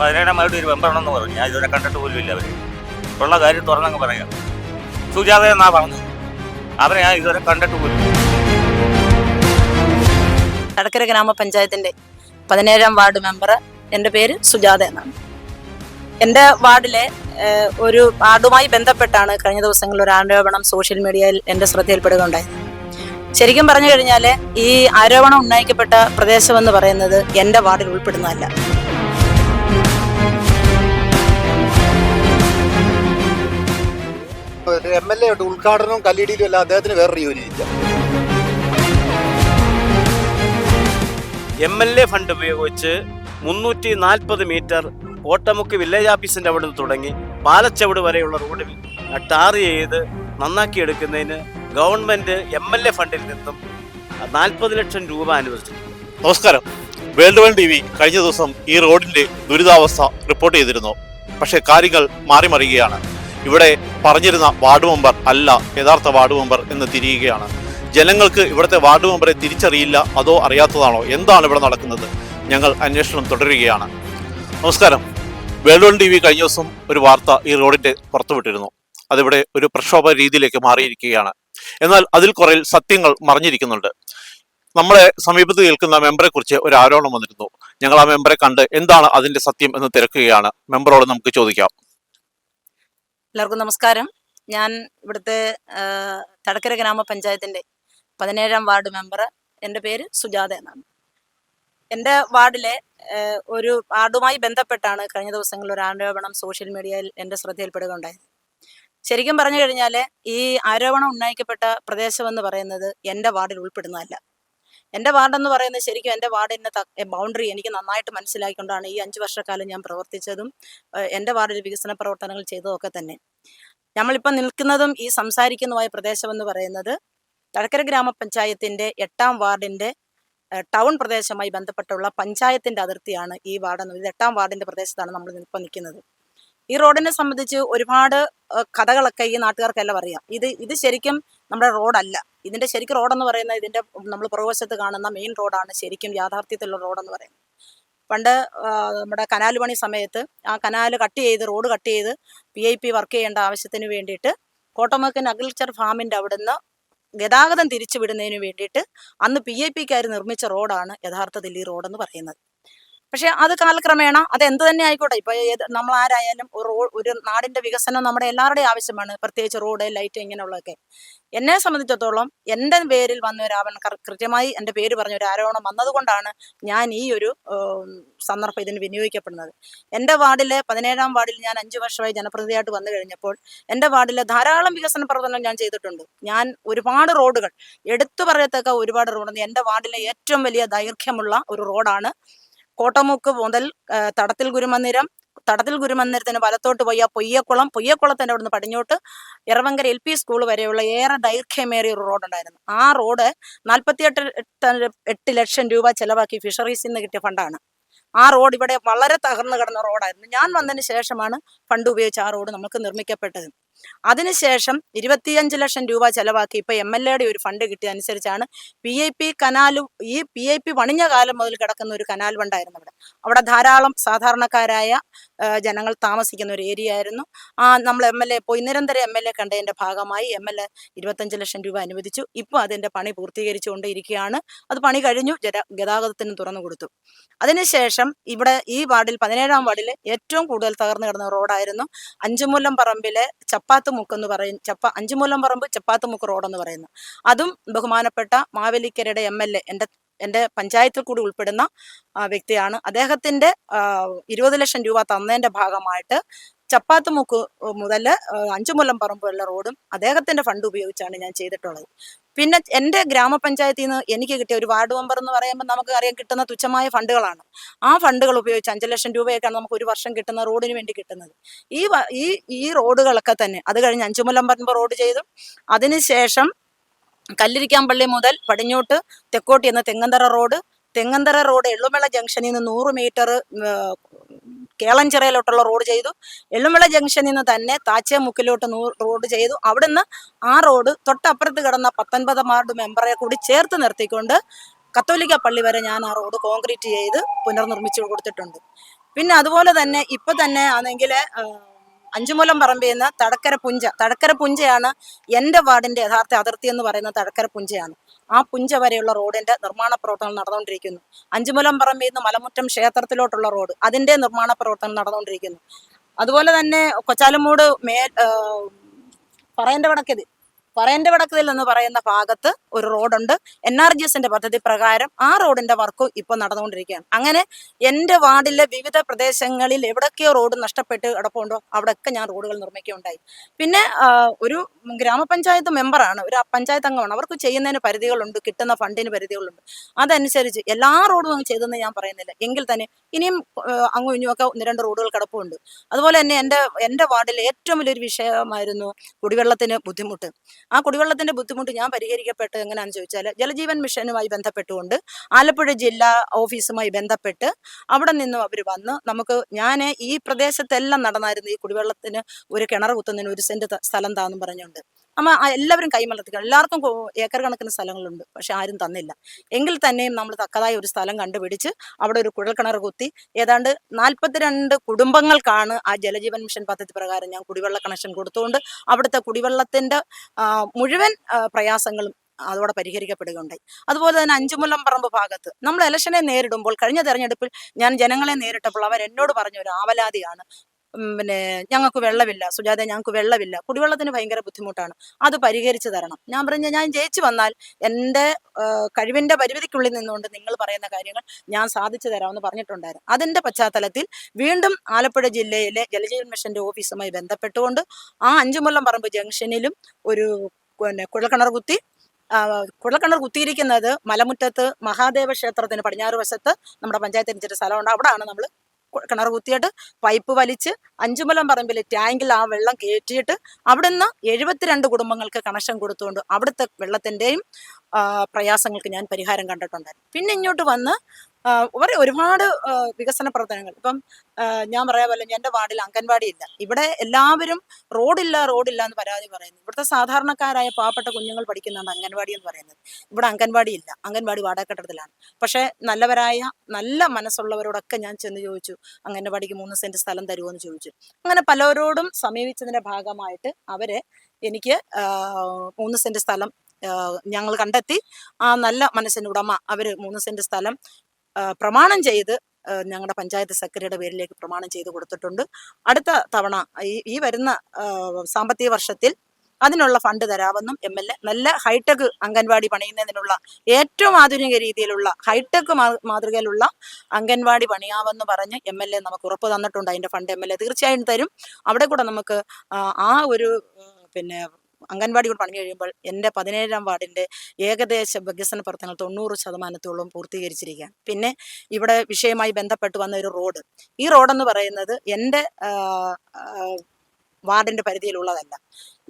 പതിനേഴാം വാർഡ് ഒരു മെമ്പറാണെന്ന് പറഞ്ഞു. ഞാൻ ഇതുവരെ കണ്ടിട്ട് പോലും ഇല്ല അവർ ഉള്ള കാര്യം തുറന്നങ്ങ് പറയാം. സുജാത എന്നാ പറഞ്ഞു അവരെ ഞാൻ ഇതുവരെ കണ്ടിട്ട് പോലും. കടക്കര ഗ്രാമപഞ്ചായത്തിന്റെ പതിനേഴാം വാർഡ് മെമ്പർ എന്റെ പേര് സുജാത എന്നാണ്. എന്റെ വാർഡിലെ ഒരു വാർഡുമായി ബന്ധപ്പെട്ടാണ് കഴിഞ്ഞ ദിവസങ്ങളിൽ ഒരു ആരോപണം സോഷ്യൽ മീഡിയയിൽ എന്റെ ശ്രദ്ധയിൽപ്പെടുകയുണ്ടായത്. ശരിക്കും പറഞ്ഞു കഴിഞ്ഞാൽ ഈ ആരോപണം ഉന്നയിക്കപ്പെട്ട പ്രദേശമെന്ന് പറയുന്നത് എന്റെ വാർഡിൽ ഉൾപ്പെടുന്നതല്ല. എം എൽ എ ഉണ്ട് ഉദ്ഘാടനവും കല്ലിടിയിലും അല്ല അദ്ദേഹത്തിന് വേറൊരു ജോലി ഇല്ല എം എൽ എ ഫണ്ട് ഉപയോഗിച്ച് മുന്നൂറ്റി നാൽപ്പത് മീറ്റർ കോട്ടമുക്ക് വില്ലേജ് ഓഫീസിന്റെ അവിടെ നിന്ന് തുടങ്ങി പാലച്ചവിട് വരെയുള്ള റോഡിൽ ടാർ ചെയ്ത് നന്നാക്കിയെടുക്കുന്നതിന് ഗവൺമെന്റ് എം എൽ എ ഫണ്ടിൽ നിന്നും നാൽപ്പത് ലക്ഷം രൂപ അനുവദിച്ചിട്ടുണ്ട്. നമസ്കാരം. വേൾഡ് വൺ ടി വി കഴിഞ്ഞ ദിവസം ഈ റോഡിന്റെ ദുരിതാവസ്ഥ റിപ്പോർട്ട് ചെയ്തിരുന്നു. പക്ഷേ കാര്യങ്ങൾ മാറിമറിയുകയാണ്. ഇവിടെ പറഞ്ഞിരുന്ന വാർഡ് മെമ്പർ അല്ല യഥാർത്ഥ വാർഡ് മെമ്പർ എന്ന് തിരിയുകയാണ്. ജനങ്ങൾക്ക് ഇവിടുത്തെ വാർഡ് മെമ്പറെ തിരിച്ചറിയില്ല അതോ അറിയാത്തതാണോ? എന്താണ് ഇവിടെ നടക്കുന്നത്? ഞങ്ങൾ അന്വേഷണം തുടരുകയാണ്. നമസ്കാരം. വേൾഡ് വൺ ടി വി കഴിഞ്ഞ ദിവസം ഒരു വാർത്ത ഈ റോഡിന്റെ പുറത്തുവിട്ടിരുന്നു അതിവിടെ ഒരു പ്രക്ഷോഭ രീതിയിലേക്ക് മാറിയിരിക്കുകയാണ്. എന്നാൽ അതിൽ കുറെ സത്യങ്ങൾ മറിഞ്ഞിരിക്കുന്നുണ്ട്. നമ്മളെ സമീപത്ത് കേൾക്കുന്ന മെമ്പറെ കുറിച്ച് ഒരു ആരോപണം വന്നിരുന്നു. ഞങ്ങൾ ആ മെമ്പറെ കണ്ട് എന്താണ് അതിന്റെ സത്യം എന്ന് തിരക്കുകയാണ്. മെമ്പറോട് നമുക്ക് ചോദിക്കാം. എല്ലാവർക്കും നമസ്കാരം. ഞാൻ ഇവിടുത്തെ തടക്കര ഗ്രാമപഞ്ചായത്തിന്റെ പതിനേഴാം വാർഡ് മെമ്പർ എന്റെ പേര് സുജാത എന്നാണ്. എന്റെ വാർഡിലെ ഒരു വാർഡുമായി ബന്ധപ്പെട്ടാണ് കഴിഞ്ഞ ദിവസങ്ങളിൽ ഒരു ആരോപണം സോഷ്യൽ മീഡിയയിൽ എന്റെ ശ്രദ്ധയിൽപ്പെടുക ഉണ്ടായത് ശരിക്കും പറഞ്ഞു കഴിഞ്ഞാൽ ഈ ആരോപണം ഉന്നയിക്കപ്പെട്ട പ്രദേശമെന്ന് പറയുന്നത് എന്റെ വാർഡിൽ ഉൾപ്പെടുന്നതല്ല. എന്റെ വാർഡെന്ന് പറയുന്നത് ശരിക്കും എന്റെ വാർഡിന്റെ ബൗണ്ടറി എനിക്ക് നന്നായിട്ട് മനസ്സിലാക്കിക്കൊണ്ടാണ് ഈ അഞ്ച് വർഷക്കാലം ഞാൻ പ്രവർത്തിച്ചതും എന്റെ വാർഡിൽ വികസന പ്രവർത്തനങ്ങൾ ചെയ്തതൊക്കെ തന്നെ. നമ്മളിപ്പോൾ നിൽക്കുന്നതും ഈ സംസാരിക്കുന്നതുമായ പ്രദേശം എന്ന് പറയുന്നത് തഴക്കര ഗ്രാമപഞ്ചായത്തിന്റെ എട്ടാം വാർഡിന്റെ ടൗൺ പ്രദേശമായി ബന്ധപ്പെട്ടുള്ള പഞ്ചായത്തിന്റെ അതിർത്തിയാണ് ഈ വാർഡ് എന്ന് ഇത് എട്ടാം വാർഡിന്റെ പ്രദേശത്താണ് നമ്മൾ ഇപ്പോൾ നിൽക്കുന്നത്. ഈ റോഡിനെ സംബന്ധിച്ച് ഒരുപാട് കഥകളൊക്കെ ഈ നാട്ടുകാർക്കെല്ലാം അറിയാം. ഇത് ഇത് ശരിക്കും നമ്മുടെ റോഡല്ല. ഇതിന്റെ ശരിക്കും റോഡെന്ന് പറയുന്നത് ഇതിന്റെ നമ്മൾ പുറകുവശത്ത് കാണുന്ന മെയിൻ റോഡാണ് ശരിക്കും യാഥാർത്ഥ്യത്തിലുള്ള റോഡെന്ന് പറയുന്നത്. പണ്ട് നമ്മുടെ കനാൽ പണി സമയത്ത് ആ കനാൽ കട്ട് ചെയ്ത് റോഡ് കട്ട് ചെയ്ത് പി ഐ പി വർക്ക് ചെയ്യേണ്ട ആവശ്യത്തിന് വേണ്ടിയിട്ട് കോട്ടമക്കൻ അഗ്രികൾച്ചർ ഫാമിന്റെ അവിടുന്ന് ഗതാഗതം തിരിച്ചു വിടുന്നതിന് വേണ്ടിയിട്ട് അന്ന് പി ഐ പിക്കാർ നിർമ്മിച്ച റോഡാണ് യഥാർത്ഥത്തിൽ ഈ റോഡെന്ന് പറയുന്നത്. പക്ഷെ അത് കാലക്രമേണ അത് എന്ത് തന്നെ ആയിക്കോട്ടെ. ഇപ്പൊ ഏത് നമ്മൾ ആരായാലും ഒരു ഒരു നാടിന്റെ വികസനം നമ്മുടെ എല്ലാവരുടെയും ആവശ്യമാണ്. പ്രത്യേകിച്ച് റോഡ് ലൈറ്റ് ഇങ്ങനെയുള്ളതൊക്കെ. എന്നെ സംബന്ധിച്ചിടത്തോളം എന്റെ പേരിൽ വന്ന ഒരു അവൻ കൃത്യമായി എന്റെ പേര് പറഞ്ഞ ഒരു ആരോപണം വന്നതുകൊണ്ടാണ് ഞാൻ ഈ ഒരു സന്ദർഭം ഇതിന് വിനിയോഗിക്കപ്പെടുന്നത്. എന്റെ വാർഡിലെ പതിനേഴാം വാർഡിൽ ഞാൻ അഞ്ചു വർഷമായി ജനപ്രതിനിധിയായിട്ട് വന്നു കഴിഞ്ഞപ്പോൾ എന്റെ വാർഡിലെ ധാരാളം വികസന പ്രവർത്തനം ഞാൻ ചെയ്തിട്ടുണ്ട്. ഞാൻ ഒരുപാട് റോഡുകൾ എടുത്തു പറയത്തക്ക ഒരുപാട് റോഡ് എന്റെ വാർഡിലെ ഏറ്റവും വലിയ ദൈർഘ്യമുള്ള ഒരു റോഡാണ് കോട്ടമുക്ക് മുതൽ തടത്തിൽ ഗുരുമന്ദിരം തടത്തിൽ ഗുരുമന്ദിരത്തിന് വലത്തോട്ട് പോയ പൊയ്യക്കുളം. പൊയ്യക്കുളത്തിന്റെ അവിടുന്ന് പടിഞ്ഞോട്ട് ഇറവങ്കര എൽ പി സ്കൂൾ വരെയുള്ള ഏറെ ദൈർഘ്യമേറിയ ഒരു റോഡുണ്ടായിരുന്നു. ആ റോഡ് നാൽപ്പത്തിയെട്ട് എട്ട് ലക്ഷം രൂപ ചെലവാക്കി ഫിഷറീസിൽ നിന്ന് കിട്ടിയ ഫണ്ടാണ്. ആ റോഡ് ഇവിടെ വളരെ തകർന്നു കിടന്ന റോഡായിരുന്നു. ഞാൻ വന്നതിന് ശേഷമാണ് ഫണ്ട് ഉപയോഗിച്ച് ആ റോഡ് നമുക്ക് നിർമ്മിക്കപ്പെട്ടത്. അതിനുശേഷം ഇരുപത്തിയഞ്ച് ലക്ഷം രൂപ ചെലവാക്കി ഇപ്പൊ എം എൽ എയുടെ ഒരു ഫണ്ട് കിട്ടിയ അനുസരിച്ചാണ് പി ഐ പി കനാലും ഈ പി ഐ പി പണിഞ്ഞ കാലം മുതൽ കിടക്കുന്ന ഒരു കനാൽ ഫണ്ടായിരുന്നു അവിടെ അവിടെ ധാരാളം സാധാരണക്കാരായ ജനങ്ങൾ താമസിക്കുന്ന ഒരു ഏരിയ ആയിരുന്നു. ആ നമ്മൾ എം എൽ എ പോയി നിരന്തരം എം എൽ എ കണ്ടതിന്റെ ഭാഗമായി എം എൽ എ ഇരുപത്തഞ്ച് ലക്ഷം രൂപ അനുവദിച്ചു. ഇപ്പോൾ അതിന്റെ പണി പൂർത്തീകരിച്ചുകൊണ്ട് ഇരിക്കുകയാണ് അത് പണി കഴിഞ്ഞു ഗതാഗതത്തിന് തുറന്നു കൊടുത്തു. അതിനുശേഷം ഇവിടെ ഈ വാർഡിൽ പതിനേഴാം വാർഡിൽ ഏറ്റവും കൂടുതൽ തകർന്നു കിടന്ന റോഡായിരുന്നു അഞ്ചുമൂലം പറമ്പിലെ ചപ്പാത്ത് മുക്ക് എന്ന് പറയും ചപ്പ അഞ്ചുമൂലം പറമ്പ് ചപ്പാത്ത് മുക്ക് റോഡെന്ന് പറയുന്നു. അതും ബഹുമാനപ്പെട്ട മാവേലിക്കരയുടെ എം എൽ എ എന്റെ എന്റെ പഞ്ചായത്തിൽ കൂടി ഉൾപ്പെടുന്ന വ്യക്തിയാണ്. അദ്ദേഹത്തിന്റെ ഇരുപത് ലക്ഷം രൂപ തന്നതിന്റെ ഭാഗമായിട്ട് ചപ്പാത്ത് മുക്ക് മുതൽ അഞ്ചുമുല്ലം പറമ്പുള്ള റോഡും അദ്ദേഹത്തിന്റെ ഫണ്ട് ഉപയോഗിച്ചാണ് ഞാൻ ചെയ്തിട്ടുള്ളത്. പിന്നെ എന്റെ ഗ്രാമപഞ്ചായത്തിൽ നിന്ന് എനിക്ക് കിട്ടിയ ഒരു വാർഡ് മെമ്പർ എന്ന് പറയുമ്പോൾ നമുക്ക് അറിയാൻ കിട്ടുന്ന തുച്ഛമായ ഫണ്ടുകളാണ്. ആ ഫണ്ടുകൾ ഉപയോഗിച്ച് അഞ്ച് ലക്ഷം രൂപയൊക്കെയാണ് നമുക്ക് ഒരു വർഷം കിട്ടുന്ന റോഡിന് വേണ്ടി കിട്ടുന്നത്. ഈ ഈ ഈ റോഡുകളൊക്കെ തന്നെ അത് കഴിഞ്ഞ് അഞ്ചുമുല്ലം പറമ്പ് റോഡ് ചെയ്തു. അതിനുശേഷം കല്ലിരിക്കാമ്പള്ളി മുതൽ പടിഞ്ഞോട്ട് തെക്കോട്ട് എന്ന തെങ്ങന്തറ റോഡ് തെങ്ങന്തറ റോഡ് എള്ളുമല ജംഗ്ഷനിൽ നിന്ന് നൂറ് മീറ്റർ കേളഞ്ചിറയിലോട്ടുള്ള റോഡ് ചെയ്തു. എള്ളുമല ജംഗ്ഷനിൽ നിന്ന് തന്നെ താച്ചേമുക്കിലോട്ട് റോഡ് ചെയ്തു. അവിടുന്ന് ആ റോഡ് തൊട്ടപ്പുറത്ത് കിടന്ന പത്തൊൻപത് വാർഡ് മെമ്പറെ കൂടി ചേർത്ത് നിർത്തിക്കൊണ്ട് കത്തോലിക്ക പള്ളി വരെ ഞാൻ ആ റോഡ് കോൺക്രീറ്റ് ചെയ്ത് പുനർനിർമ്മിച്ചു കൊടുത്തിട്ടുണ്ട്. പിന്നെ അതുപോലെ തന്നെ ഇപ്പൊ തന്നെ ആണെങ്കിൽ അഞ്ചുമൂലം പറമ്പിൽ നിന്ന് തടക്കര പുഞ്ച. തടക്കര പുഞ്ചയാണ് എന്റെ വാർഡിന്റെ യഥാർത്ഥ അതിർത്തി എന്ന് പറയുന്നത് തടക്കര പുഞ്ചയാണ്. ആ പുഞ്ച വരെയുള്ള റോഡിന്റെ നിർമ്മാണ പ്രവർത്തനം നടന്നുകൊണ്ടിരിക്കുന്നു. അഞ്ചുമൂലം പറമ്പിൽ നിന്ന് മലമുറ്റം ക്ഷേത്രത്തിലോട്ടുള്ള റോഡ് അതിന്റെ നിർമ്മാണ പ്രവർത്തനം നടന്നുകൊണ്ടിരിക്കുന്നു. അതുപോലെ തന്നെ കൊച്ചാലമൂട് മേ പറയേണ്ട വടക്കത് പറയന്റെ വടക്കതിൽ എന്ന് പറയുന്ന ഭാഗത്ത് ഒരു റോഡുണ്ട്. എൻ ആർ ജി എസിന്റെ പദ്ധതി പ്രകാരം ആ റോഡിന്റെ വർക്കും ഇപ്പോൾ നടന്നുകൊണ്ടിരിക്കുകയാണ്. അങ്ങനെ എന്റെ വാർഡിലെ വിവിധ പ്രദേശങ്ങളിൽ എവിടൊക്കെയോ റോഡ് നഷ്ടപ്പെട്ട് കിടപ്പുണ്ടോ അവിടെയൊക്കെ ഞാൻ റോഡുകൾ നിർമ്മിക്കുകയുണ്ടായി. പിന്നെ ഒരു ഗ്രാമപഞ്ചായത്ത് മെമ്പറാണ് ഒരു പഞ്ചായത്ത് അംഗമാണ്. അവർക്ക് ചെയ്യുന്നതിന് പരിധികളുണ്ട് കിട്ടുന്ന ഫണ്ടിന് പരിധികളുണ്ട്. അതനുസരിച്ച് എല്ലാ റോഡും അങ്ങ് ചെയ്തെന്ന് ഞാൻ പറയുന്നില്ല. എങ്കിൽ തന്നെ ഇനിയും അങ്ങും ഇനിയുമൊക്കെ ഒന്ന് രണ്ട് റോഡുകൾ കിടപ്പുണ്ട്. അതുപോലെ തന്നെ എന്റെ എന്റെ വാർഡിൽ ഏറ്റവും വലിയൊരു വിഷയമായിരുന്നു കുടിവെള്ളത്തിന് ബുദ്ധിമുട്ട്. ആ കുടിവെള്ളത്തിന്റെ ബുദ്ധിമുട്ട് ഞാൻ പരിഹരിക്കപ്പെട്ടത് എങ്ങനെയാണെന്ന് ചോദിച്ചാൽ ജലജീവൻ മിഷനുമായി ബന്ധപ്പെട്ടുകൊണ്ട് ആലപ്പുഴ ജില്ലാ ഓഫീസുമായി ബന്ധപ്പെട്ട് അവിടെ നിന്നും അവർ വന്ന് നമുക്ക് ഞാൻ ഈ പ്രദേശത്തെല്ലാം നടന്നായിരുന്നു ഈ കുടിവെള്ളത്തിന് ഒരു കിണർ കുത്തുന്നതിന് ഒരു സെന്റ് സ്ഥലം താന്നും പറഞ്ഞുകൊണ്ട്. അമ്മ ആ എല്ലാവരും കൈമലർത്തിക്കണം. എല്ലാവർക്കും ഏക്കർ കണക്കിന് സ്ഥലങ്ങളുണ്ട്. പക്ഷെ ആരും തന്നില്ല. എങ്കിൽ തന്നെയും നമ്മൾ തക്കതായ ഒരു സ്ഥലം കണ്ടുപിടിച്ച് അവിടെ ഒരു കുഴൽക്കിണർ കുത്തി ഏതാണ്ട് നാൽപ്പത്തിരണ്ട് കുടുംബങ്ങൾക്കാണ് ആ ജലജീവൻ മിഷൻ പദ്ധതി പ്രകാരം ഞാൻ കുടിവെള്ള കണക്ഷൻ കൊടുത്തുകൊണ്ട് അവിടുത്തെ കുടിവെള്ളത്തിന്റെ മുഴുവൻ പ്രയാസങ്ങളും അതോടെ പരിഹരിക്കപ്പെടുകയുണ്ടായി. അതുപോലെ തന്നെ അഞ്ചുമുല്ലം പറമ്പ് ഭാഗത്ത് നമ്മൾ ഇലക്ഷനെ നേരിടുമ്പോൾ കഴിഞ്ഞ തെരഞ്ഞെടുപ്പിൽ ഞാൻ ജനങ്ങളെ നേരിട്ടപ്പോൾ അവർ എന്നോട് പറഞ്ഞ ഒരു ആവലാതിയാണ്. പിന്നെ ഞങ്ങൾക്ക് വെള്ളമില്ല സുജാത ഞങ്ങൾക്ക് വെള്ളമില്ല കുടിവെള്ളത്തിന് ഭയങ്കര ബുദ്ധിമുട്ടാണ്. അത് പരിഹരിച്ചു തരണം. ഞാൻ പറഞ്ഞ ഞാൻ ജയിച്ചു വന്നാൽ എന്റെ കഴിവിന്റെ പരിമിതിക്കുള്ളിൽ നിന്നുകൊണ്ട് നിങ്ങൾ പറയുന്ന കാര്യങ്ങൾ ഞാൻ സാധിച്ചു തരാമെന്ന് പറഞ്ഞിട്ടുണ്ടായിരുന്നു. അതിന്റെ പശ്ചാത്തലത്തിൽ വീണ്ടും ആലപ്പുഴ ജില്ലയിലെ ജലജീവൻ മിഷന്റെ ഓഫീസുമായി ബന്ധപ്പെട്ടുകൊണ്ട് ആ അഞ്ചുമുല്ലം പറമ്പ് ജംഗ്ഷനിലും ഒരു പിന്നെ കുഴൽക്കിണർ കുത്തി കുഴൽക്കിണർ കുത്തിയിരിക്കുന്നത് മലമുറ്റത്ത് മഹാദേവ ക്ഷേത്രത്തിന് പടിഞ്ഞാറ് വശത്ത് നമ്മുടെ പഞ്ചായത്തിന് ഇച്ചിരി സ്ഥലമുണ്ട്. അവിടെയാണ് നമ്മൾ കിണർ കുത്തിയിട്ട് പൈപ്പ് വലിച്ച് അഞ്ചുമലം പറമ്പിൽ ടാങ്കിൽ ആ വെള്ളം കയറ്റിയിട്ട് അവിടുന്ന് എഴുപത്തിരണ്ട് കുടുംബങ്ങൾക്ക് കണക്ഷൻ കൊടുത്തുകൊണ്ട് അവിടുത്തെ വെള്ളത്തിന്റെയും പ്രയാസങ്ങൾക്ക് ഞാൻ പരിഹാരം കണ്ടിട്ടുണ്ടായിരുന്നു. പിന്നെ ഇങ്ങോട്ട് വന്ന് ഒരു ഒരുപാട് വികസന പ്രവർത്തനങ്ങൾ. ഇപ്പം ഞാൻ പറയാ പോലെ എന്റെ വാർഡിൽ അംഗൻവാടി ഇല്ല. ഇവിടെ എല്ലാവരും റോഡില്ല റോഡില്ല എന്ന് പരാതി പറയുന്നു. ഇവിടുത്തെ സാധാരണക്കാരായ പാവപ്പെട്ട കുഞ്ഞുങ്ങൾ പഠിക്കുന്നതാണ് അംഗൻവാടി എന്ന് പറയുന്നത്. ഇവിടെ അംഗൻവാടി ഇല്ല. അംഗൻവാടി വാടകക്കെട്ടത്തിലാണ് പക്ഷേ നല്ലവരായ നല്ല മനസ്സുള്ളവരോടൊക്കെ ഞാൻ ചെന്ന് ചോദിച്ചു. അംഗൻവാടിക്ക് മൂന്ന് സെന്റ് സ്ഥലം തരുമോ എന്ന് ചോദിച്ചു. അങ്ങനെ പലരോടും സമീപിച്ചതിന്റെ ഭാഗമായിട്ട് അവരെ എനിക്ക് മൂന്ന് സെന്റ് സ്ഥലം ഞങ്ങൾ കണ്ടെത്തി. ആ നല്ല മനസ്സിന് ഉടമ. അവർ മൂന്ന് സെന്റ് സ്ഥലം പ്രമാണം ചെയ്ത് ഞങ്ങളുടെ പഞ്ചായത്ത് സെക്രട്ടറിയുടെ പേരിലേക്ക് പ്രമാണം ചെയ്ത് കൊടുത്തിട്ടുണ്ട്. അടുത്ത തവണ ഈ ഈ വരുന്ന സാമ്പത്തിക വർഷത്തിൽ അതിനുള്ള ഫണ്ട് തരാമെന്നും എം എൽ എ നല്ല ഹൈടെക് അംഗൻവാടി പണിയുന്നതിനുള്ള ഏറ്റവും ആധുനിക രീതിയിലുള്ള ഹൈടെക് മാതൃകയിലുള്ള അംഗൻവാടി പണിയാവെന്ന് പറഞ്ഞ് എം എൽ എ നമുക്ക് ഉറപ്പ് തന്നിട്ടുണ്ട്. അതിന്റെ ഫണ്ട് എം എൽ എ തീർച്ചയായും തരും. അവിടെ കൂടെ നമുക്ക് ആ ഒരു പിന്നെ അംഗൻവാടി കൂടെ പണി കഴിയുമ്പോൾ എന്റെ പതിനേഴാം വാർഡിന്റെ ഏകദേശ വികസന പ്രവർത്തനങ്ങൾ തൊണ്ണൂറ് ശതമാനത്തോളം പൂർത്തീകരിച്ചിരിക്കുകയാണ് പിന്നെ ഇവിടെ വിഷയമായി ബന്ധപ്പെട്ട് വന്ന ഒരു റോഡ്. ഈ റോഡെന്ന് പറയുന്നത് എന്റെ വാർഡിന്റെ പരിധിയിലുള്ളതല്ല.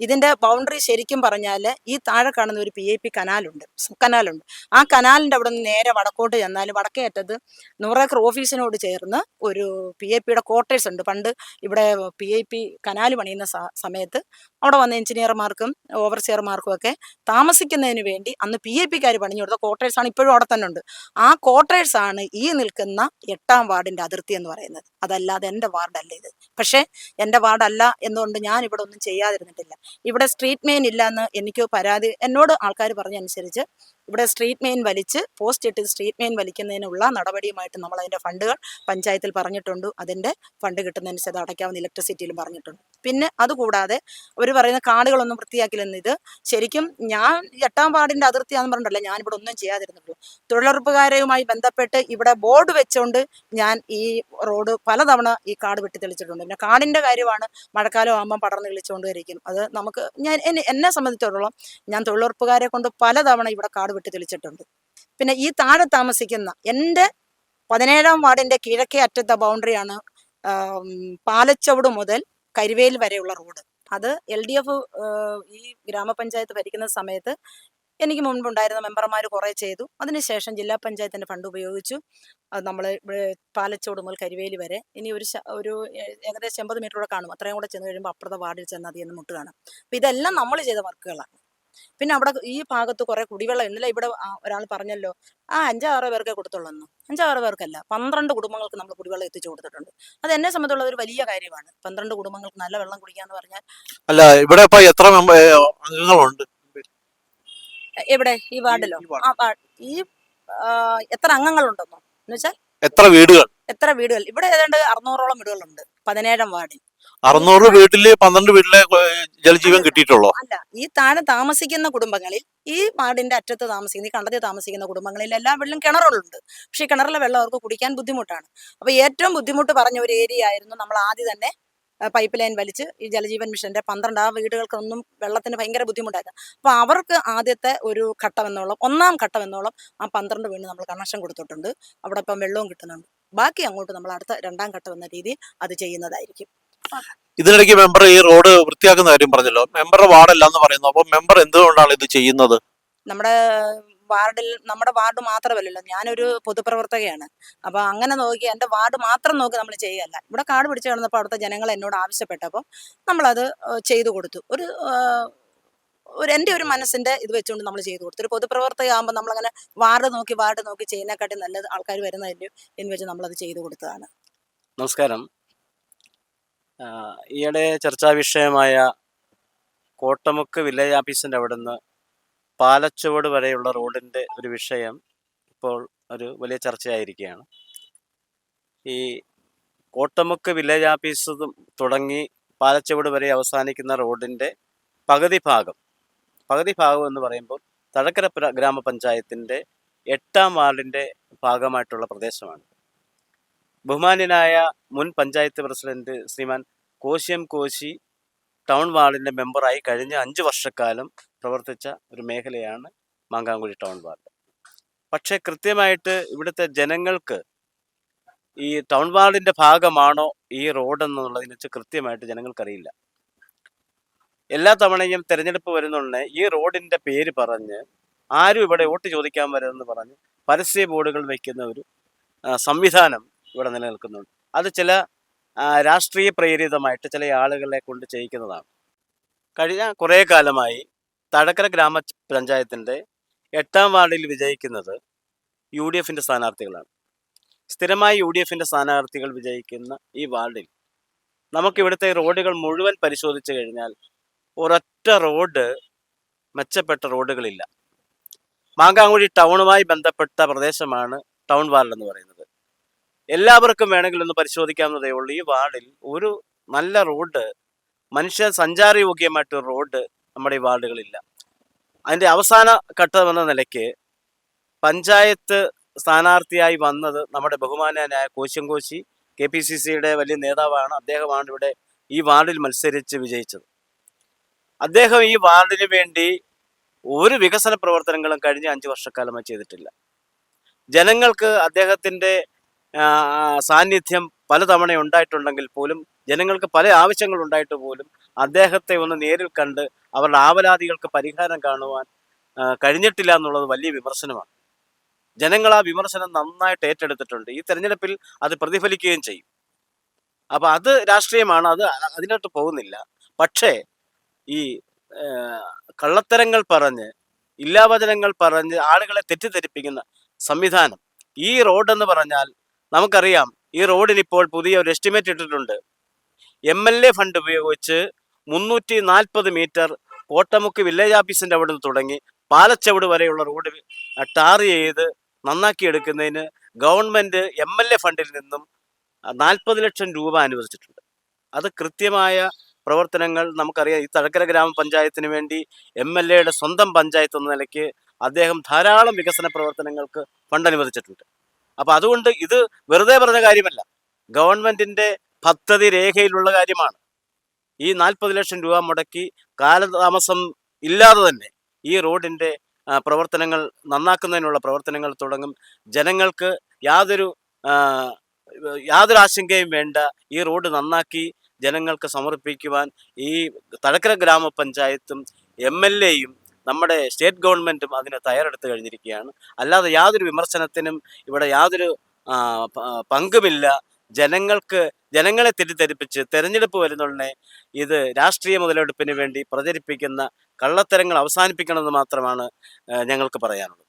ഇതിന്റെ ബൗണ്ടറി ശരിക്കും പറഞ്ഞാൽ ഈ താഴെ കാണുന്ന ഒരു പി ഐ പി കനാലുണ്ട്. കനാലുണ്ട്. ആ കനാലിന്റെ അവിടെ നിന്ന് നേരെ വടക്കോട്ട് ചെന്നാൽ വടക്കേ അറ്റത്ത് നൂറേക്കർ ഓഫീസിനോട് ചേർന്ന് ഒരു പി ഐ പിയുടെ ക്വാർട്ടേഴ്സ് ഉണ്ട്. പണ്ട് ഇവിടെ പി ഐ പി കനാൽ പണിയുന്ന സമയത്ത് അവിടെ വന്ന എഞ്ചിനീയർമാർക്കും ഓവർസിയർമാർക്കും ഒക്കെ താമസിക്കുന്നതിന് വേണ്ടി അന്ന് പി ഐ പിക്കാർ പണിഞ്ഞു കൊടുത്ത ക്വാർട്ടേഴ്സാണ് ഇപ്പോഴും അവിടെ തന്നെ ഉണ്ട്. ആ ക്വാർട്ടേഴ്സാണ് ഈ നിൽക്കുന്ന എട്ടാം വാർഡിന്റെ അതിർത്തി എന്ന് പറയുന്നത്. അതല്ലാതെ എന്റെ വാർഡല്ല ഇത്. പക്ഷേ എന്റെ വാർഡല്ല എന്നുകൊണ്ട് ഞാൻ ഇവിടെ ഒന്നും ചെയ്യാതിരുന്നിട്ടില്ല. ഇവിടെ സ്ട്രീറ്റ് മെയിൻ ഇല്ല എന്ന് എനിക്ക് പരാതി എന്നോട് ആൾക്കാർ പറഞ്ഞനുസരിച്ച് ഇവിടെ സ്ട്രീറ്റ് മെയിൻ വലിച്ച് പോസ്റ്റ് ഇട്ട് സ്ട്രീറ്റ് മെയിൻ വലിക്കുന്നതിനുള്ള നടപടിയുമായിട്ട് നമ്മൾ അതിന്റെ ഫണ്ടുകൾ പഞ്ചായത്തിൽ പറഞ്ഞിട്ടുണ്ട്. അതിന്റെ ഫണ്ട് കിട്ടുന്നതനുസരിച്ച് അടയ്ക്കാവുന്ന ഇലക്ട്രിസിറ്റിയിലും പറഞ്ഞിട്ടുണ്ട്. പിന്നെ അതുകൂടാതെ അവർ പറയുന്ന കാടുകളൊന്നും വൃത്തിയാക്കില്ലെന്ന് ഇത് ശരിക്കും ഞാൻ എട്ടാം വാർഡിന്റെ അതിർത്തിയാന്ന് പറഞ്ഞിട്ടല്ല ഞാനിവിടെ ഒന്നും ചെയ്യാതിരുന്നുള്ളൂ തൊഴിലുറപ്പുകാരുമായി ബന്ധപ്പെട്ട് ഇവിടെ ബോർഡ് വെച്ചുകൊണ്ട് ഞാൻ ഈ റോഡ് പലതവണ ഈ കാട് വെട്ടിത്തെളിച്ചിട്ടുണ്ട്. പിന്നെ കാടിന്റെ കാര്യമാണ് മഴക്കാലം ആകുമ്പോൾ പടർന്ന് കളിച്ചുകൊണ്ടിരിക്കും അത് നമുക്ക് ഞാൻ എന്നെ സംബന്ധിച്ചിടത്തോളം ഞാൻ തൊഴിലുറപ്പുകാരെ കൊണ്ട് പലതവണ ഇവിടെ കാർഡ് വെട്ടി തെളിച്ചിട്ടുണ്ട്. പിന്നെ ഈ താഴെ താമസിക്കുന്ന എന്റെ പതിനേഴാം വാർഡിന്റെ കിഴക്കേ അറ്റത്തെ ബൗണ്ടറിയാണ് പാലച്ചവട് മുതൽ കരിവേൽ വരെയുള്ള റോഡ് അത് എൽ ഡി എഫ് ഈ ഗ്രാമപഞ്ചായത്ത് ഭരിക്കുന്ന സമയത്ത് എനിക്ക് മുൻപുണ്ടായിരുന്ന മെമ്പർമാർ കുറേ ചെയ്തു. അതിനുശേഷം ജില്ലാ പഞ്ചായത്തിന്റെ ഫണ്ട് ഉപയോഗിച്ചു. നമ്മൾ പാലച്ചോട് മുതൽ കരിവേലി വരെ. ഇനി ഒരു ഒരു ഏകദേശം എൺപത് മീറ്റർ കൂടെ കാണും. അത്രയും കൂടെ ചെന്ന് കഴിയുമ്പോൾ അപ്പുറത്തെ വാർഡിൽ ചെന്ന് അതിൽ നിന്ന് മുട്ട് കാണാം അപ്പം ഇതെല്ലാം നമ്മൾ ചെയ്ത വർക്കുകളാണ് പിന്നെ അവിടെ ഈ ഭാഗത്ത് കുറെ കുടിവെള്ളം ഇന്നലെ ഇവിടെ ഒരാൾ പറഞ്ഞല്ലോ ആ അഞ്ചാറ് പേർക്കേ കൊടുത്തുള്ളൂ അഞ്ചാറ് പേർക്കല്ല പന്ത്രണ്ട് കുടുംബങ്ങൾക്ക് നമ്മൾ കുടിവെള്ളം എത്തിച്ചു കൊടുത്തിട്ടുണ്ട്. അത് എന്നെ സംബന്ധിച്ചുള്ള ഒരു വലിയ കാര്യമാണ്. പന്ത്രണ്ട് കുടുംബങ്ങൾക്ക് നല്ല വെള്ളം കുടിക്കാന്ന് പറഞ്ഞാൽ അല്ല ഇവിടെ ഇപ്പൊ എത്ര അംഗങ്ങളുണ്ട്? എവിടെ? ഈ വാർഡിലോ? ഈ ആ വാ- ഈ എത്ര അംഗങ്ങളുണ്ടെന്നോ? എന്ന് വെച്ചാൽ എത്ര വീടുകൾ? എത്ര വീടുകൾ? ഇവിടെ ഏതാണ്ട് അറുന്നൂറോളം വീടുകളുണ്ട് പതിനേഴാം വാർഡിൽ. അറുന്നൂറ് വീട്ടിൽ പന്ത്രണ്ട് വീട്ടിലെ ജലജീവൻ കിട്ടിയിട്ടുള്ളോ? അല്ല ഈ താഴെ താമസിക്കുന്ന കുടുംബങ്ങളിൽ ഈ പാടിന്റെ അറ്റത്ത് താമസിക്കുന്ന ഈ കണ്ടത്തിൽ താമസിക്കുന്ന കുടുംബങ്ങളിൽ എല്ലാ വെള്ളം കിണറുകളുണ്ട്. പക്ഷെ കിണറിലെ വെള്ളം അവർക്ക് കുടിക്കാൻ ബുദ്ധിമുട്ടാണ്. അപ്പൊ ഏറ്റവും ബുദ്ധിമുട്ട് പറഞ്ഞ ഒരു ഏരിയ ആയിരുന്നു നമ്മൾ ആദ്യം തന്നെ പൈപ്പ് ലൈൻ വലിച്ച് ഈ ജലജീവൻ മിഷന്റെ പന്ത്രണ്ട് ആ വീടുകൾക്കൊന്നും വെള്ളത്തിന് ഭയങ്കര ബുദ്ധിമുട്ടായിരുന്നു. അപ്പൊ അവർക്ക് ആദ്യത്തെ ഒരു ഘട്ടം എന്നോളം ഒന്നാം ഘട്ടം എന്നോളം ആ പന്ത്രണ്ട് വീട് നമ്മൾ കണക്ഷൻ കൊടുത്തിട്ടുണ്ട്. അവിടെ ഇപ്പം വെള്ളവും കിട്ടുന്നുണ്ട്. ബാക്കി അങ്ങോട്ട് നമ്മൾ അടുത്ത രണ്ടാം ഘട്ടം എന്ന രീതിയിൽ അത് ചെയ്യുന്നതായിരിക്കും. ഇതിനിടയ്ക്ക് മെമ്പർ ഈ റോഡ് വൃത്തിയാക്കുന്ന കാര്യം പറഞ്ഞല്ലോ. മെമ്പറുടെ വാർഡല്ല എന്ന് പറയുന്നു. അപ്പൊ മെമ്പർ എന്തുകൊണ്ടാണ് ഇത് ചെയ്യുന്നത്? നമ്മുടെ വാർഡിൽ നമ്മുടെ വാർഡ് മാത്രമല്ലല്ലോ. ഞാനൊരു പൊതുപ്രവർത്തകയാണ്. അപ്പൊ അങ്ങനെ നോക്കി എന്റെ വാർഡ് മാത്രം നോക്കി നമ്മൾ ചെയ്യല്ല. ഇവിടെ കാട് പിടിച്ചു കിടന്നപ്പോൾ അവിടുത്തെ ജനങ്ങൾ എന്നോട് ആവശ്യപ്പെട്ടപ്പോൾ നമ്മളത് ചെയ്തു കൊടുത്തു. ഒരു ഒരു എന്റെ ഒരു മനസ്സിന്റെ ഇത് വെച്ചുകൊണ്ട് നമ്മൾ ചെയ്തു കൊടുത്തു. ഒരു പൊതുപ്രവർത്തക ആകുമ്പോൾ നമ്മളങ്ങനെ വാർഡ് നോക്കി വാർഡ് നോക്കി ചെയ്യുന്നതിനെക്കാട്ടി നല്ലത് ആൾക്കാർ വരുന്നതല്ലോ എന്ന് വെച്ച് നമ്മളത് ചെയ്തു കൊടുത്തതാണ്. നമസ്കാരം. ഈയിടെ ചർച്ചാ വിഷയമായ കോട്ടമുക്ക് വില്ലേജ് ഓഫീസിന്റെ നിന്ന് പാലച്ചുവട് വരെയുള്ള റോഡിന്റെ ഒരു വിഷയം ഇപ്പോൾ ഒരു വലിയ ചർച്ചയായിരിക്കുകയാണ്. ഈ കോട്ടമുക്ക് വില്ലേജ് ഓഫീസ് തുടങ്ങി പാലച്ചുവട് വരെ അവസാനിക്കുന്ന റോഡിന്റെ പകുതി ഭാഗം പകുതി ഭാഗം എന്ന് പറയുമ്പോൾ തഴക്കര ഗ്രാമപഞ്ചായത്തിന്റെ എട്ടാം വാർഡിന്റെ ഭാഗമായിട്ടുള്ള പ്രദേശമാണ്. ബഹുമാന്യനായ മുൻ പഞ്ചായത്ത് പ്രസിഡന്റ് ശ്രീമാൻ കോശ്യം കോശി ടൗൺ വാർഡിന്റെ മെമ്പറായി കഴിഞ്ഞ അഞ്ച് വർഷക്കാലം പ്രവർത്തിച്ച ഒരു മേഖലയാണ് മാങ്കാങ്കുഴി ടൗൺ വാർഡ്. പക്ഷേ കൃത്യമായിട്ട് ഇവിടുത്തെ ജനങ്ങൾക്ക് ഈ ടൗൺ വാർഡിന്റെ ഭാഗമാണോ ഈ റോഡ് എന്നുള്ളതിനെ വെച്ച് കൃത്യമായിട്ട് ജനങ്ങൾക്കറിയില്ല. എല്ലാ തവണയും തെരഞ്ഞെടുപ്പ് വരുന്നുണ്ട് ഈ റോഡിന്റെ പേര് പറഞ്ഞ് ആരും ഇവിടെ വോട്ട് ചോദിക്കാൻ വരുമെന്ന് പറഞ്ഞ് പരസ്യ ബോർഡുകൾ വയ്ക്കുന്ന ഒരു സംവിധാനം ഇവിടെ നിലനിൽക്കുന്നുണ്ട്. അത് ചില രാഷ്ട്രീയ പ്രേരിതമായിട്ട് ചില ആളുകളെ കൊണ്ട് ചെയ്യിക്കുന്നതാണ്. കഴിഞ്ഞ കുറേ കാലമായി തഴക്കര ഗ്രാമ പഞ്ചായത്തിന്റെ എട്ടാം വാർഡിൽ വിജയിക്കുന്നത് യു ഡി എഫിന്റെ സ്ഥാനാർത്ഥികളാണ്. സ്ഥിരമായി യു ഡി എഫിന്റെ സ്ഥാനാർത്ഥികൾ വിജയിക്കുന്ന ഈ വാർഡിൽ നമുക്കിവിടുത്തെ റോഡുകൾ മുഴുവൻ പരിശോധിച്ചു കഴിഞ്ഞാൽ ഒരൊറ്റ റോഡ് മെച്ചപ്പെട്ട റോഡുകളില്ല. മാങ്കാങ്കുഴി ടൗണുമായി ബന്ധപ്പെട്ട പ്രദേശമാണ് ടൗൺ വാർഡ് എന്ന് പറയുന്നത്. എല്ലാവർക്കും വേണമെങ്കിൽ ഒന്ന് പരിശോധിക്കാവുന്നതേ ഉള്ളൂ. ഈ വാർഡിൽ ഒരു നല്ല റോഡ് മനുഷ്യ സഞ്ചാരയോഗ്യമായിട്ടൊരു റോഡ് നമ്മുടെ ഈ വാർഡുകളില്ല. അതിന്റെ അവസാന ഘട്ടം എന്ന നിലയ്ക്ക് പഞ്ചായത്ത് സ്ഥാനാർത്ഥിയായി വന്നത് നമ്മുടെ ബഹുമാനായ കോശം കോശി കെ പി സി സിയുടെ വലിയ നേതാവാണ്. അദ്ദേഹമാണ് ഇവിടെ ഈ വാർഡിൽ മത്സരിച്ച് വിജയിച്ചത്. അദ്ദേഹം ഈ വാർഡിന് വേണ്ടി ഒരു വികസന പ്രവർത്തനങ്ങളും കഴിഞ്ഞ അഞ്ച് വർഷക്കാലമായി ചെയ്തിട്ടില്ല. ജനങ്ങൾക്ക് അദ്ദേഹത്തിന്റെ സാന്നിധ്യം പലതവണ ഉണ്ടായിട്ടുണ്ടെങ്കിൽ പോലും ജനങ്ങൾക്ക് പല ആവശ്യങ്ങൾ ഉണ്ടായിട്ട് പോലും അദ്ദേഹത്തെ ഒന്ന് നേരിൽ കണ്ട് അവരുടെ ആവലാതികൾക്ക് പരിഹാരം കാണുവാൻ കഴിഞ്ഞിട്ടില്ല എന്നുള്ളത് വലിയ വിമർശനമാണ്. ജനങ്ങൾ ആ വിമർശനം നന്നായിട്ട് ഏറ്റെടുത്തിട്ടുണ്ട്. ഈ തെരഞ്ഞെടുപ്പിൽ അത് പ്രതിഫലിക്കുകയും ചെയ്യും. അപ്പൊ അത് രാഷ്ട്രീയമാണ്. അത് അതിനോട്ട് പോകുന്നില്ല. പക്ഷേ ഈ കള്ളത്തരങ്ങൾ പറഞ്ഞ് ഇല്ലാവചനങ്ങൾ പറഞ്ഞ് ആളുകളെ തെറ്റിദ്ധരിപ്പിക്കുന്ന സംവിധാനം ഈ റോഡ് എന്ന് പറഞ്ഞാൽ നമുക്കറിയാം ഈ റോഡിന് ഇപ്പോൾ പുതിയ ഒരു എസ്റ്റിമേറ്റ് ഇട്ടിട്ടുണ്ട്. എം എൽ എ ഫണ്ട് ഉപയോഗിച്ച് മുന്നൂറ്റി നാൽപ്പത് മീറ്റർ കോട്ടമുക്ക് വില്ലേജ് ഓഫീസിന്റെ അവിടെ നിന്ന് തുടങ്ങി പാലച്ചവിട് വരെയുള്ള റോഡ് ടാർ ചെയ്ത് നന്നാക്കി എടുക്കുന്നതിന് ഗവൺമെന്റ് എം എൽ എ ഫണ്ടിൽ നിന്നും നാൽപ്പത് ലക്ഷം രൂപ അനുവദിച്ചിട്ടുണ്ട്. അത് കൃത്യമായ പ്രവർത്തനങ്ങൾ നമുക്കറിയാം. ഈ തഴക്കര ഗ്രാമപഞ്ചായത്തിന് വേണ്ടി എം എൽ എയുടെ സ്വന്തം പഞ്ചായത്ത് എന്ന നിലയ്ക്ക് അദ്ദേഹം ധാരാളം വികസന പ്രവർത്തനങ്ങൾക്ക് ഫണ്ട് അനുവദിച്ചിട്ടുണ്ട്. അപ്പൊ അതുകൊണ്ട് ഇത് വെറുതെ പറഞ്ഞ കാര്യമല്ല. ഗവൺമെന്റിന്റെ പദ്ധതി രേഖയിലുള്ള കാര്യമാണ്. ഈ നാൽപ്പത് ലക്ഷം രൂപ മുടക്കി കാലതാമസം ഇല്ലാതെ തന്നെ ഈ റോഡിന്റെ പ്രവർത്തനങ്ങൾ നന്നാക്കുന്നതിനുള്ള പ്രവർത്തനങ്ങൾ തുടങ്ങും. ജനങ്ങൾക്ക് യാതൊരു യാതൊരു ആശങ്കയും വേണ്ട. ഈ റോഡ് നന്നാക്കി ജനങ്ങൾക്ക് സമർപ്പിക്കുവാൻ ഈ തഴക്കര ഗ്രാമപഞ്ചായത്തും എം എൽ എയും നമ്മുടെ സ്റ്റേറ്റ് ഗവൺമെന്റും അതിന് തയ്യാറെടുത്ത് കഴിഞ്ഞിരിക്കുകയാണ്. അല്ലാതെ യാതൊരു വിമർശനത്തിനും ഇവിടെ യാതൊരു പങ്കുമില്ല. ജനങ്ങൾക്ക് ജനങ്ങളെ തെറ്റിദ്ധരിപ്പിച്ച് തെരഞ്ഞെടുപ്പ് വരുന്നുടനെ ഇത് രാഷ്ട്രീയ മുതലെടുപ്പിന് വേണ്ടി പ്രചരിപ്പിക്കുന്ന കള്ളത്തരങ്ങൾ അവസാനിപ്പിക്കണമെന്ന് മാത്രമാണ് ഞങ്ങൾക്ക് പറയാനുള്ളത്.